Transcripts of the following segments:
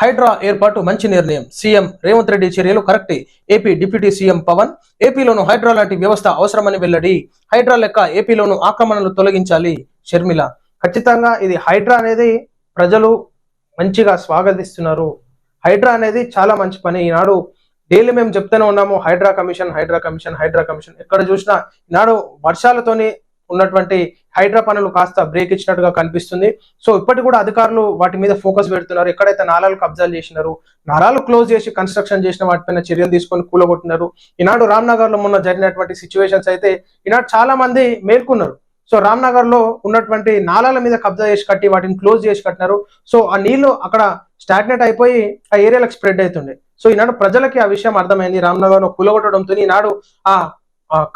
హైడ్రా ఏర్పాటు మంచి నిర్ణయం. సీఎం రేవంత్ రెడ్డి చర్యలు కరెక్టే. ఏపీ డిప్యూటీ సీఎం పవన్ ఏపీలోను హైడ్రా లాంటి వ్యవస్థ అవసరమని వెల్లడి హైడ్రా లెక్క ఏపీలోను ఆక్రమణలు తొలగించాలి. షర్మిల ఖచ్చితంగా ఇది హైడ్రా అనేది ప్రజలు మంచిగా స్వాగతిస్తున్నారు. హైడ్రా అనేది చాలా మంచి పని. ఈనాడు డైలీ మేము చెప్తూనే ఉన్నాము HYDRAA commission HYDRAA commission HYDRAA commission. ఎక్కడ చూసినా ఈనాడు వర్షాలతోని ఉన్నటువంటి హైడ్రా పనులు కాస్త బ్రేక్ ఇచ్చినట్టుగా కనిపిస్తుంది. సో ఇప్పటికి కూడా అధికారులు వాటి మీద ఫోకస్ పెడుతున్నారు. ఎక్కడైతే నాలాలు కబ్జాలు చేసినారు నాలాలు క్లోజ్ చేసి కన్స్ట్రక్షన్ చేసిన వాటిపైన చర్యలు తీసుకొని కూలగొట్టినారు. ఈనాడు రామ్నగర్లో మొన్న జరిగినటువంటి సిచ్యువేషన్స్ అయితే ఈనాడు చాలా మంది మేల్కొన్నారు. సో రామ్నగర్లో ఉన్నటువంటి నాలాల మీద కబ్జా చేసి కట్టి వాటిని క్లోజ్ చేసి కట్టినారు. సో ఆ నీళ్ళు అక్కడ స్టాగ్నెట్ అయిపోయి ఆ ఏరియాలకు స్ప్రెడ్ అవుతుండే. సో ఈనాడు ప్రజలకి ఆ విషయం అర్థమైంది. రామ్నగర్లో కూలగొట్టడంతో ఈనాడు ఆ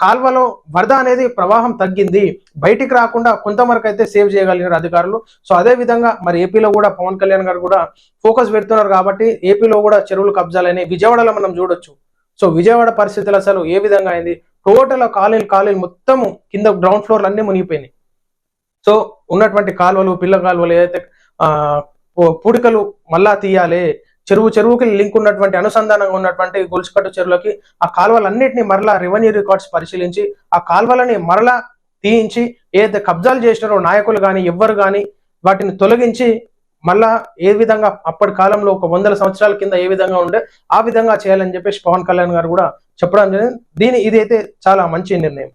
కాల్వలో వరద అనేది ప్రవాహం తగ్గింది. బయటికి రాకుండా కొంతవరకు అయితే సేవ్ చేయగలిగినారు అధికారులు. సో అదే విధంగా మరి ఏపీలో కూడా పవన్ కళ్యాణ్ గారు కూడా ఫోకస్ పెడుతున్నారు కాబట్టి ఏపీలో కూడా చెరువులు కబ్జాలని విజయవాడలో మనం చూడొచ్చు. సో విజయవాడ పరిస్థితులు అసలు ఏ విధంగా అయింది? టోటల్ కాలేజీలు కాలేజీ మొత్తము కింద గ్రౌండ్ ఫ్లోర్లు అన్ని మునిగిపోయినాయి. సో ఉన్నటువంటి కాలువలు పిల్ల కాలువలు ఏదైతే పూడికలు మళ్ళా తీయాలి చెరువు చెరువుకి లింక్ ఉన్నటువంటి అనుసంధానంగా ఉన్నటువంటి గొలుసుకట్టు చెరువులకి ఆ కాలువలన్నింటినీ మరలా రెవెన్యూ రికార్డ్స్ పరిశీలించి ఆ కాలువలని మరలా తీయించి ఏదైతే కబ్జాలు చేసినారో నాయకులు కానీ ఎవ్వరు కానీ వాటిని తొలగించి మళ్ళా ఏ విధంగా అప్పటి కాలంలో ఒక వందల సంవత్సరాల కింద ఏ విధంగా ఉండే ఆ విధంగా చేయాలని చెప్పేసి పవన్ కళ్యాణ్ గారు కూడా చెప్పడం జరిగింది. దీని ఇదైతే చాలా మంచి నిర్ణయం.